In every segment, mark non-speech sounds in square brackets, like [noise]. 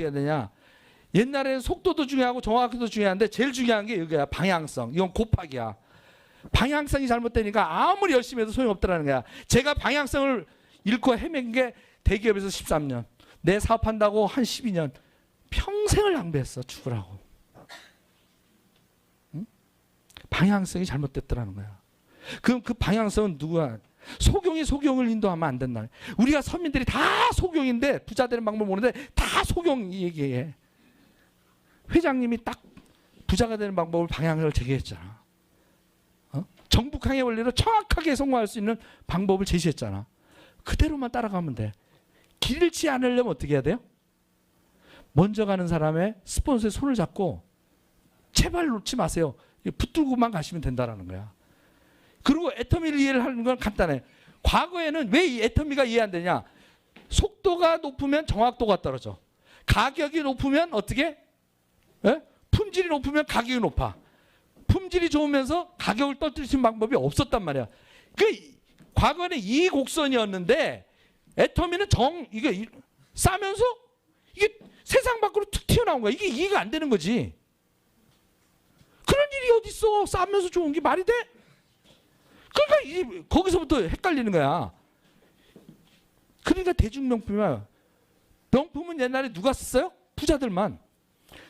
어떻게 해야 되냐? 옛날에는 속도도 중요하고 정확히도 중요한데 제일 중요한 게 여기야 방향성. 이건 곱하기야. 방향성이 잘못되니까 아무리 열심히 해도 소용없다라는 거야. 제가 방향성을 잃고 헤맨 게 대기업에서 13년, 내 사업한다고 한 12년, 평생을 낭비했어 죽으라고. 응? 방향성이 잘못됐더라는 거야. 그럼 그 방향성은 누구야? 소경이 소경을 인도하면 안 된다. 우리가 서민들이 다 소경인데 부자 되는 방법 모르는데 다 소경 얘기해. 회장님이 딱 부자가 되는 방법을 방향을 제기했잖아. 어? 정북항의 원리로 정확하게 성공할 수 있는 방법을 제시했잖아. 그대로만 따라가면 돼. 길 잃지 않으려면 어떻게 해야 돼요? 먼저 가는 사람의 스폰서의 손을 잡고 제발 놓지 마세요. 붙들고만 가시면 된다라는 거야. 그리고 애터미를 이해를 하는 건 간단해. 과거에는 왜 이 애터미가 이해 안 되냐? 속도가 높으면 정확도가 떨어져. 가격이 높으면 어떻게? 예? 품질이 높으면 가격이 높아. 품질이 좋으면서 가격을 떨어뜨리는 방법이 없었단 말이야. 그 이- 과거에는 이 곡선이었는데 애터미는 정 이게 이- 싸면서 이게 세상 밖으로 툭 튀어나온 거야. 이게 이해가 안 되는 거지. 그런 일이 어디 있어? 싸면서 좋은 게 말이 돼? 그러니까 이, 거기서부터 헷갈리는 거야. 그러니까 대중명품이야. 명품은 옛날에 누가 썼어요? 부자들만.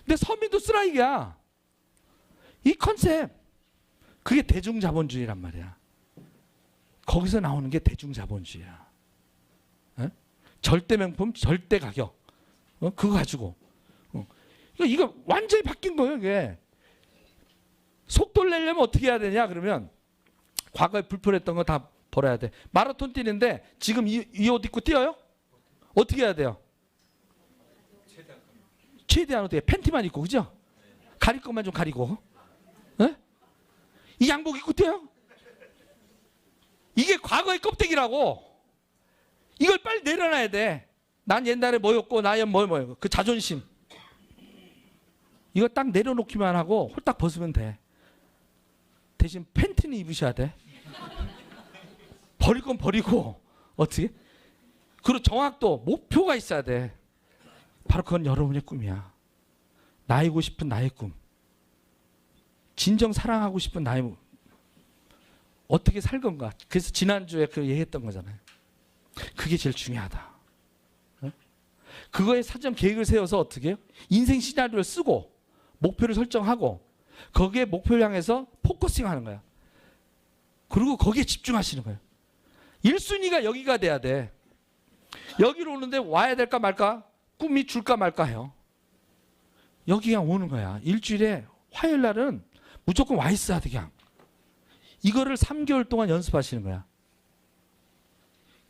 근데 서민도 쓰라 이게야. 이 컨셉. 그게 대중자본주의란 말이야. 거기서 나오는 게 대중자본주의야. 에? 절대 명품, 절대 가격. 어? 그거 가지고. 어. 이거, 이거 완전히 바뀐 거예요, 이게. 속도를 내려면 어떻게 해야 되냐, 그러면. 과거에 불편했던 거 다 버려야 돼. 마라톤 뛰는데 지금 이 옷 입고 뛰어요? 어떻게 해야 돼요? 최대한 어떻게 팬티만 입고 그죠? 가릴 것만 좀 가리고. 에? 이 양복 입고 뛰어요? 이게 과거의 껍데기라고. 이걸 빨리 내려놔야 돼. 난 옛날에 뭐였고 나연 뭐 뭐였고 그 자존심. 이거 딱 내려놓기만 하고 홀딱 벗으면 돼. 대신 팬 티는 입으셔야 돼. 버릴 건 버리고 어떻게? 그리고 정확도 목표가 있어야 돼. 바로 그건 여러분의 꿈이야. 나이고 싶은 나의 꿈. 진정 사랑하고 싶은 나의 꿈. 어떻게 살 건가? 그래서 지난주에 그 얘기했던 거잖아요. 그게 제일 중요하다. 어? 그거에 사전 계획을 세워서 어떻게? 인생 시나리오를 쓰고 목표를 설정하고 거기에 목표를 향해서 포커싱 하는 거야. 그리고 거기에 집중하시는 거예요. 1순위가 여기가 돼야 돼. 여기로 오는데 와야 될까 말까? 꿈이 줄까 말까 해요. 여기 그냥 오는 거야. 일주일에 화요일 날은 무조건 와 있어야 돼 그냥. 이거를 3개월 동안 연습하시는 거야.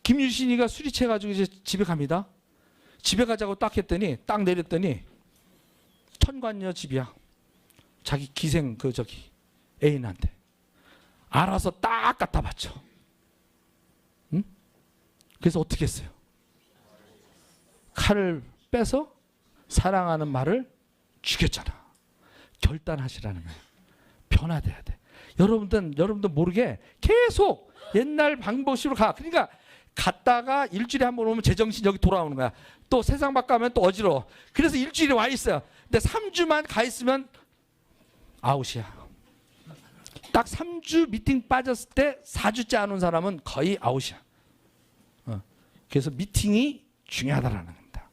김유신이가 술이 채가지고 이제 집에 갑니다. 집에 가자고 딱 했더니 딱 내렸더니 천관녀 집이야. 자기 기생 그 저기 애인한테 알아서 딱 갖다 바쳐. 응? 그래서 어떻게 했어요? 칼을 빼서 사랑하는 말을 죽였잖아. 결단하시라는 거예요. 변화돼야 돼. 여러분들 여러분들 모르게 계속 옛날 방법으로 가. 그러니까 갔다가 일주일에 한 번 오면 제정신 여기 돌아오는 거야. 또 세상 밖 가면 또 어지러워. 그래서 일주일에 와 있어요. 근데 3주만 가 있으면 아웃이야. 딱 3주 미팅 빠졌을 때 4주째 안 온 사람은 거의 아웃이야. 어. 그래서 미팅이 중요하다라는 겁니다.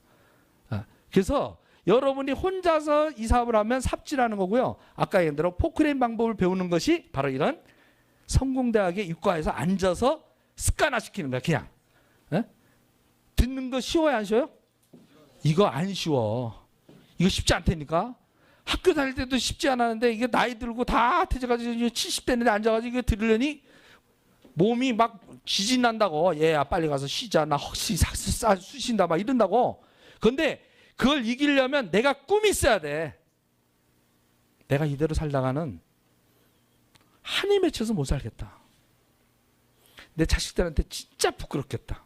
어. 그래서 여러분이 혼자서 이 사업을 하면 삽질하는 거고요. 아까 얘기한 대로 포크레인 방법을 배우는 것이 바로 이런 성공대학에 입과해서 앉아서 습관화시키는 거야. 그냥 예? 듣는 거 쉬워요, 안 쉬워요? 이거 안 쉬워. 이거 쉽지 않다니까. 학교 다닐 때도 쉽지 않았는데 이게 나이 들고 다 퇴직가지고 70대인데 앉아가지고 이거 들으려니 몸이 막 지진 난다고. 얘야 빨리 가서 쉬자. 나 혹시 싹 쑤신다 막 이런다고. 근데 그걸 이기려면 내가 꿈이 있어야 돼. 내가 이대로 살다가는 한이 맺혀서 못 살겠다. 내 자식들한테 진짜 부끄럽겠다.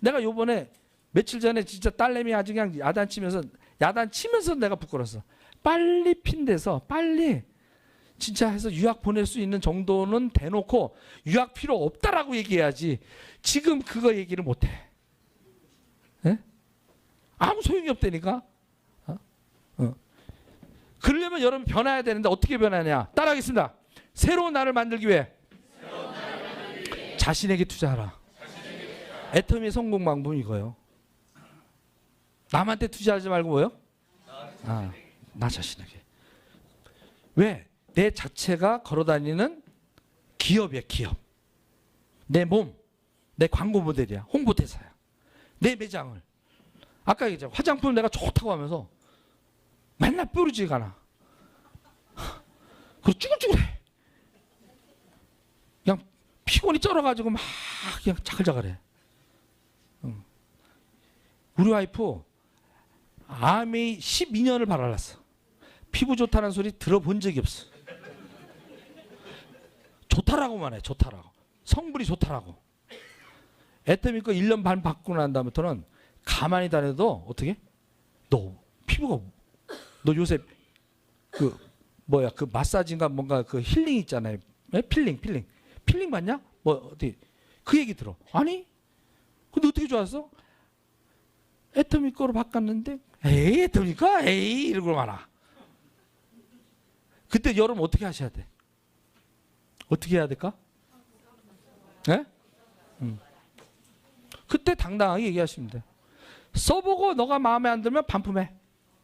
내가 요번에 며칠 전에 진짜 딸내미 아주 그냥 야단 치면서 야단 치면서 내가 부끄러웠어. 빨리 핀대서 빨리 진짜 해서 유학 보낼 수 있는 정도는 대놓고 유학 필요 없다라고 얘기해야지. 지금 그거 얘기를 못 해. 예? 아무 소용이 없다니까. 어? 어. 그러려면 여러분 변해야 되는데 어떻게 변하냐? 따라하겠습니다. 새로운 나를 만들기 위해 자신에게 투자하라. 애터미의 성공 방법은 이거예요. 남한테 투자하지 말고 뭐요? 아, 나 자신에게. 왜? 내 자체가 걸어다니는 기업이야, 기업. 내 몸, 내 광고 모델이야, 홍보대사야. 내 매장을. 아까 얘기했잖아. 화장품 내가 좋다고 하면서 맨날 뾰루지 가 나. 그리고 쭈글쭈글해. 그냥 피곤이 쩔어가지고 막 그냥 자글자글해. 응. 우리 와이프 암이 12년을 바랄랐어. 피부 좋다는 소리 들어본 적이 없어. 좋다라고만 해. 좋다라고. 성분이 좋다라고. 애터미 거 1년 반 받고 난 다음부터는 가만히 다녀도 어떻게? 너 피부가 너 요새 그 뭐야 그 마사지인가 뭔가 그 힐링 있잖아요. 에? 필링 필링 필링 받냐? 뭐 어디 그 얘기 들어. 아니? 근데 어떻게 좋았어? 애터미 거로 바꿨는데 에이 애터미 거 에이 이러고 말아. 그때 여러분 어떻게 하셔야 돼? 어떻게 해야 될까? 예? 음. 그때 당당하게 얘기하시면 돼. 써보고 너가 마음에 안 들면 반품해.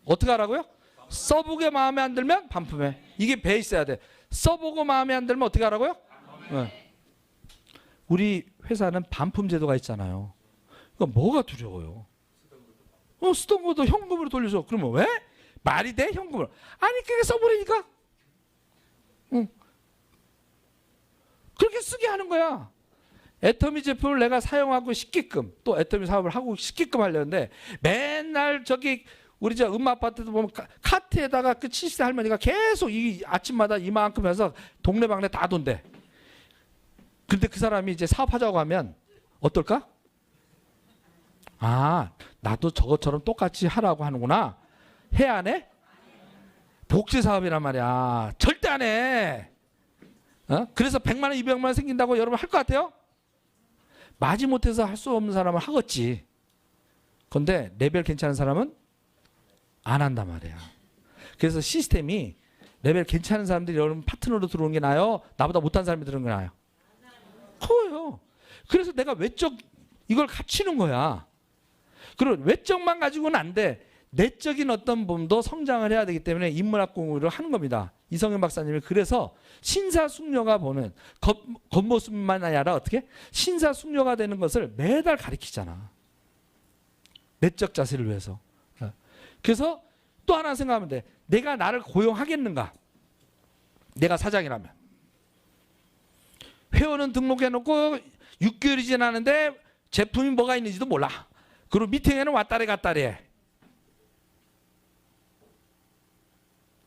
어떻게 하라고요? 써보게 마음에 안 들면 반품해. 이게 배 있어야 돼. 써보고 마음에 안 들면 어떻게 하라고요? 네. 우리 회사는 반품 제도가 있잖아요. 그러니까 뭐가 두려워요? 어, 쓰던 것도 현금으로 돌려줘. 그러면 왜? 말이 돼? 현금으로. 아니, 그게 써버리니까. 응. 그렇게 쓰게 하는 거야. 애터미 제품을 내가 사용하고 싶게끔 또 애터미 사업을 하고 싶게끔 하려는데 맨날 저기 우리 저 음마 아파트도 보면 카- 카트에다가 그 70세 할머니가 계속 이 아침마다 이만큼 해서 동네방네 다 돈대. 근데 그 사람이 이제 사업하자고 하면 어떨까? 아, 나도 저것처럼 똑같이 하라고 하는구나. 해 안 해? 복지 사업이란 말이야. 절대 안 해. 어? 그래서 100만 원, 200만 원 생긴다고 여러분 할 것 같아요? 마지 못해서 할 수 없는 사람은 하겠지. 근데 레벨 괜찮은 사람은 안 한단 말이야. 그래서 시스템이 레벨 괜찮은 사람들이 여러분 파트너로 들어오는 게 나아요? 나보다 못한 사람이 들어오는 게 나아요? 커요. 그래서 내가 외적 이걸 갖추는 거야. 그리고 외적만 가지고는 안 돼. 내적인 어떤 몸도 성장을 해야 되기 때문에 인문학 공부를 하는 겁니다. 이성현 박사님이 그래서 신사숙녀가 보는 겉, 겉모습만 아니라 어떻게 신사숙녀가 되는 것을 매달 가르치잖아. 내적 자세를 위해서. 어. 그래서 또 하나 생각하면 돼. 내가 나를 고용하겠는가? 내가 사장이라면. 회원은 등록해놓고 6개월이 지났는데 제품이 뭐가 있는지도 몰라. 그리고 미팅에는 왔다리 갔다리 해.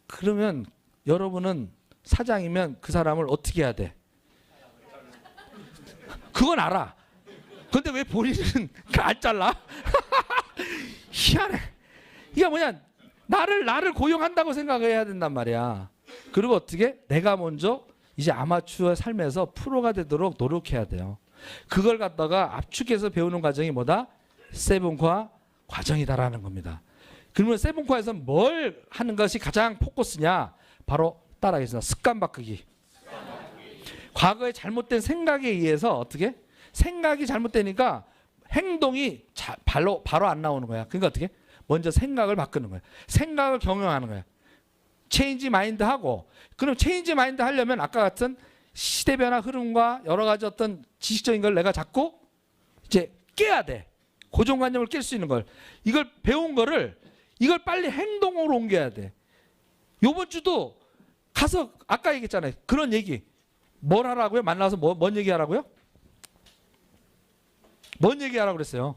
그러면 여러분은 사장이면 그 사람을 어떻게 해야 돼? 그건 알아. 근데 왜 본인은 안 잘라? [laughs] 희한해. 이게 뭐냐? 나를 나를 고용한다고 생각해야 된단 말이야. 그리고 어떻게? 내가 먼저 이제 아마추어 삶에서 프로가 되도록 노력해야 돼요. 그걸 갖다가 압축해서 배우는 과정이 뭐다? 세븐과 과정이다라는 겁니다. 그러면 세븐과에서 뭘 하는 것이 가장 포커스냐? 바로 따라하겠습니다. 습관 바꾸기. 과거에 잘못된 생각에 의해서 어떻게? 생각이 잘못되니까 행동이 자, 바로 바로 안 나오는 거야. 그러니까 어떻게? 먼저 생각을 바꾸는 거야. 생각을 경영하는 거야. 체인지 마인드 하고 그럼 체인지 마인드 하려면 아까 같은 시대 변화 흐름과 여러 가지 어떤 지식적인 걸 내가 잡고 이제 깨야 돼. 고정관념을 깰 수 있는 걸. 이걸 배운 거를 이걸 빨리 행동으로 옮겨야 돼. 요번 주도 가서 아까 얘기했잖아요. 그런 얘기. 뭘 하라고요? 만나서 뭐, 뭔 얘기 하라고요? 뭔 얘기 하라고 그랬어요?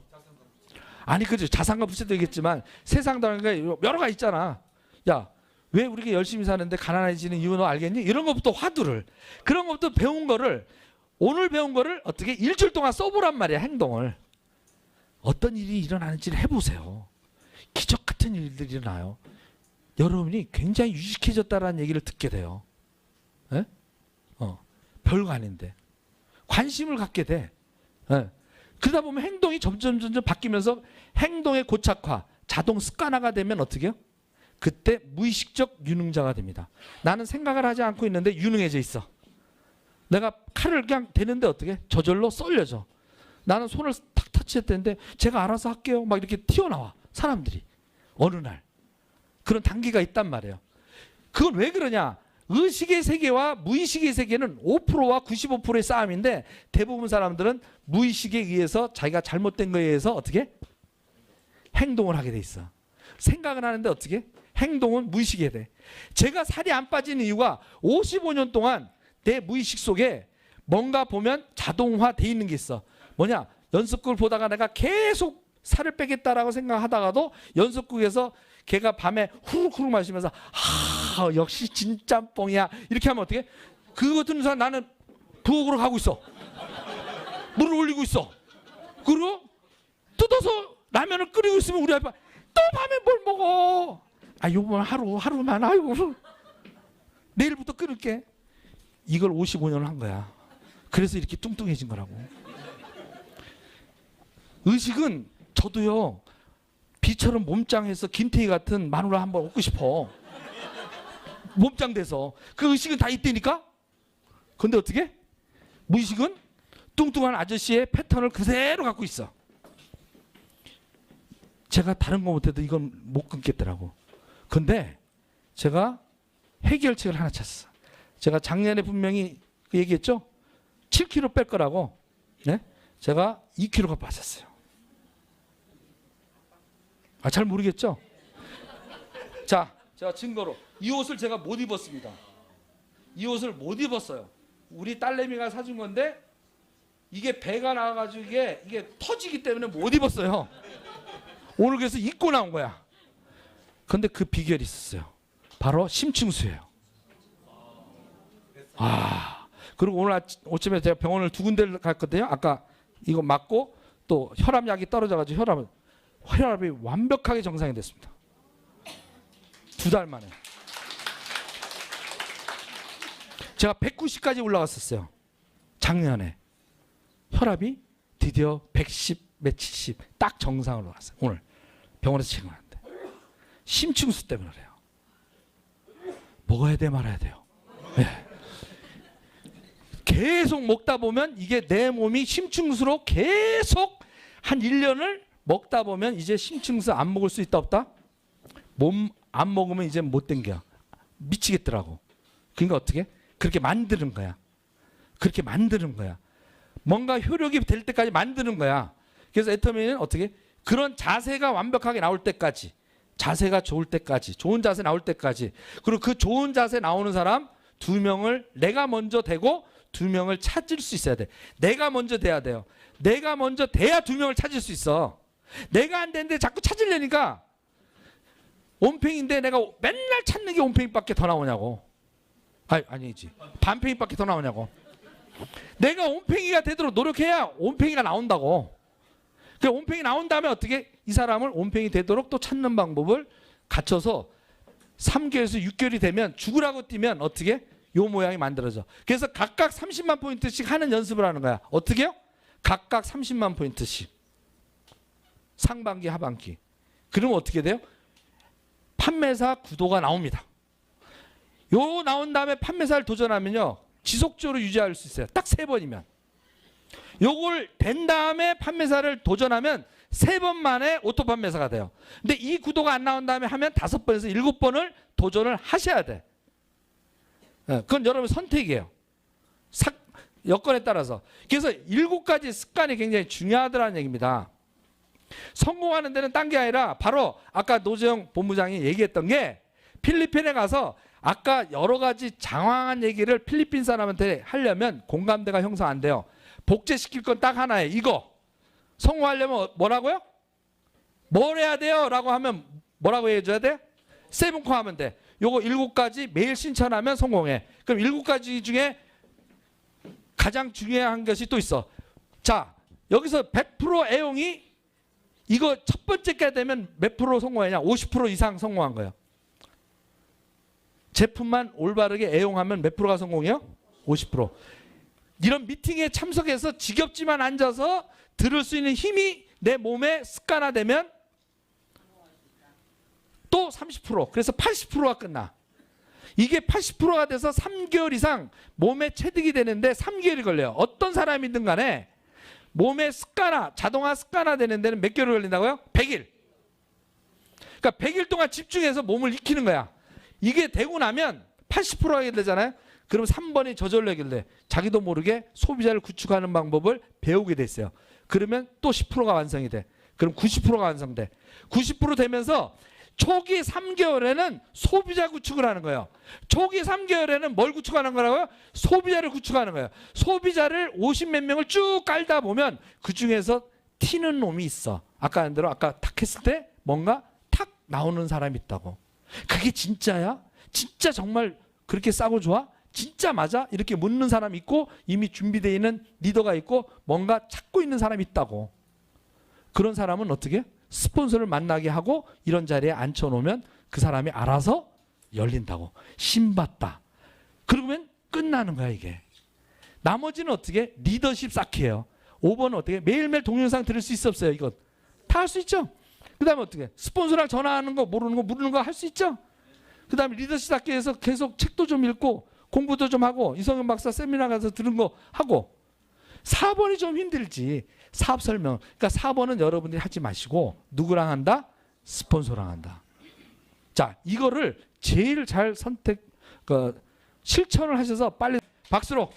아니 그죠 자산과 부채도 얘기했지만 세상 게 여러 가지 있잖아. 야 왜 우리가 열심히 사는데 가난해지는 이유 너 알겠니? 이런 것부터 화두를 그런 것부터 배운 거를 오늘 배운 거를 어떻게 일주일 동안 써보란 말이야 행동을 어떤 일이 일어나는지를 해보세요. 기적 같은 일들이 일어나요. 여러분이 굉장히 유식해졌다라는 얘기를 듣게 돼요. 예? 어, 별거 아닌데 관심을 갖게 돼. 예. 그러다 보면 행동이 점점 점점 바뀌면서 행동의 고착화, 자동 습관화가 되면 어떻게 해요? 그때 무의식적 유능자가 됩니다. 나는 생각을 하지 않고 있는데 유능해져 있어. 내가 칼을 그냥 대는데 어떻게? 저절로 썰려져. 나는 손을 탁 터치했는데 제가 알아서 할게요. 막 이렇게 튀어나와 사람들이 어느 날 그런 단계가 있단 말이에요. 그건 왜 그러냐? 의식의 세계와 무의식의 세계는 5%와 95%의 싸움인데 대부분 사람들은 무의식에 의해서 자기가 잘못된 거에 의해서 어떻게 행동을 하게 돼 있어. 생각을 하는데 어떻게 행동은 무의식에 돼. 제가 살이 안 빠지는 이유가 55년 동안 내 무의식 속에 뭔가 보면 자동화돼 있는 게 있어. 뭐냐? 연습극을 보다가 내가 계속 살을 빼겠다라고 생각하다가도 연습극에서 걔가 밤에 후루후루 마시면서 아 역시 진짜 뻥이야 이렇게 하면 어떻게? 그거 듣는 순간 나는 부엌으로 가고 있어. 물을 올리고 있어. 그리고 뜯어서 라면을 끓이고 있으면 우리 아빠 또 밤에 뭘 먹어? 아 요번 하루 하루만 아이고 내일부터 끓일게. 이걸 55년을 한 거야. 그래서 이렇게 뚱뚱해진 거라고. 의식은 저도요 비처럼 몸짱해서 김태희 같은 마누라 한번 얻고 싶어. 몸짱 돼서 그 의식은 다 있다니까. 근데 어떻게? 무의식은 뚱뚱한 아저씨의 패턴을 그대로 갖고 있어. 제가 다른 거 못해도 이건 못 끊겠더라고. 근데 제가 해결책을 하나 찾았어. 제가 작년에 분명히 얘기했죠. 7kg 뺄 거라고. 네? 제가 2kg가 빠졌어요. 아, 잘 모르겠죠? 자, 제가 증거로 이 옷을 제가 못 입었습니다. 이 옷을 못 입었어요. 우리 딸내미가 사준 건데 이게 배가 나와가지고 이게 이게 터지기 때문에 못 입었어요. 오늘 그래서 입고 나온 거야. 근데 그 비결이 있었어요. 바로 심층수예요. 아, 그리고 오늘 아침에 제가 병원을 두 군데를 갔거든요. 아까 이거 맞고 또 혈압약이 떨어져가지고 혈압 혈압이 완벽하게 정상이 됐습니다. 두 달 만에. 제가 190까지 올라갔었어요. 작년에. 혈압이 드디어 110, 몇 70, 딱 정상으로 갔어요. 오늘 병원에서 체크하는데. 심층수 때문에 그래요. 먹어야 돼 말아야 돼요. 네. 계속 먹다 보면 이게 내 몸이 심층수로 계속 한 1년을 먹다 보면 이제 심층수 안 먹을 수 있다 없다? 몸 안 먹으면 이제 못 땡겨. 미치겠더라고. 그러니까 어떻게? 그렇게 만드는 거야. 그렇게 만드는 거야. 뭔가 효력이 될 때까지 만드는 거야. 그래서 애터미는 어떻게? 그런 자세가 완벽하게 나올 때까지, 자세가 좋을 때까지, 좋은 자세 나올 때까지, 그리고 그 좋은 자세 나오는 사람 두 명을 내가 먼저 되고 두 명을 찾을 수 있어야 돼. 내가 먼저 돼야 돼요. 내가 먼저 돼야 두 명을 찾을 수 있어. 내가 안 되는데 자꾸 찾으려니까 온팽인데 내가 맨날 찾는 게 온팽이밖에 더 나오냐고. 아니 아니지. 반팽이밖에 더 나오냐고. 내가 온팽이가 되도록 노력해야 온팽이가 나온다고. 그 온팽이 나온 다음에 어떻게 이 사람을 온팽이 되도록 또 찾는 방법을 갖춰서 3개월에서 6개월이 되면 죽으라고 뛰면 어떻게 요 모양이 만들어져. 그래서 각각 30만 포인트씩 하는 연습을 하는 거야. 어떻게요? 각각 30만 포인트씩. 상반기, 하반기. 그러면 어떻게 돼요? 판매사 구도가 나옵니다. 요 나온 다음에 판매사를 도전하면요. 지속적으로 유지할 수 있어요. 딱 세 번이면. 요걸 된 다음에 판매사를 도전하면 세 번 만에 오토 판매사가 돼요. 근데 이 구도가 안 나온 다음에 하면 다섯 번에서 일곱 번을 도전을 하셔야 돼. 예, 그건 여러분 선택이에요. 사, 여건에 따라서. 그래서 일곱 가지 습관이 굉장히 중요하다는 얘기입니다. 성공하는 데는 딴 게 아니라 바로 아까 노재영 본부장이 얘기했던 게 필리핀에 가서 아까 여러 가지 장황한 얘기를 필리핀 사람한테 하려면 공감대가 형성 안 돼요. 복제시킬 건 딱 하나예요. 이거. 성공하려면 뭐라고요? 뭘 해야 돼요? 라고 하면 뭐라고 해줘야 돼? 세븐코 하면 돼. 요거 일곱 가지 매일 신청하면 성공해. 그럼 일곱 가지 중에 가장 중요한 것이 또 있어. 자, 여기서 100% 애용이 이거 첫 번째까지 되면 몇 프로 성공하냐? 50% 이상 성공한 거예요. 제품만 올바르게 애용하면 몇 프로가 성공해요? 50%. 이런 미팅에 참석해서 지겹지만 앉아서 들을 수 있는 힘이 내 몸에 습관화되면 30% 그래서 80%가 끝나. 이게 80%가 돼서 3개월 이상 몸에 체득이 되는데 3개월이 걸려요. 어떤 사람이든 간에 몸에 습관화, 자동화 습관화 되는 데는 몇 개월 걸린다고요? 100일. 그러니까 100일 동안 집중해서 몸을 익히는 거야. 이게 되고 나면 80% 하게 되잖아요. 그럼 3번이 저절로 해결돼. 자기도 모르게 소비자를 구축하는 방법을 배우게 됐어요. 그러면 또 10%가 완성이 돼. 그럼 90%가 완성돼. 90% 되면서 초기 3개월에는 소비자 구축을 하는 거예요. 초기 3개월에는 뭘 구축하는 거라고요? 소비자를 구축하는 거예요. 소비자를 50몇 명을 쭉 깔다 보면 그 중에서 튀는 놈이 있어. 아까 한 대로 아까 탁 했을 때 뭔가 탁 나오는 사람이 있다고. 그게 진짜야? 진짜 정말 그렇게 싸고 좋아? 진짜 맞아? 이렇게 묻는 사람이 있고 이미 준비되어 있는 리더가 있고 뭔가 찾고 있는 사람이 있다고. 그런 사람은 어떻게? 스폰서를 만나게 하고 이런 자리에 앉혀놓으면 그 사람이 알아서 열린다고. 신받다. 그러면 끝나는 거야 이게. 나머지는 어떻게? 리더십 쌓기예요. 5번은 어떻게? 매일매일 동영상 들을 수 있어 없어요 이것? 다할 수 있죠? 그 다음에 어떻게? 스폰서랑 전화하는 거 모르는 거 모르는 거 할 수 있죠? 그 다음에 리더십 쌓기 위해서 계속 책도 좀 읽고 공부도 좀 하고 이성현 박사 세미나 가서 들은 거 하고 4번이 좀 힘들지 사업 설명. 그러니까 4번은 여러분들이 하지 마시고 누구랑 한다? 스폰서랑 한다. 자 이거를 제일 잘 선택 그 실천을 하셔서 빨리 박수로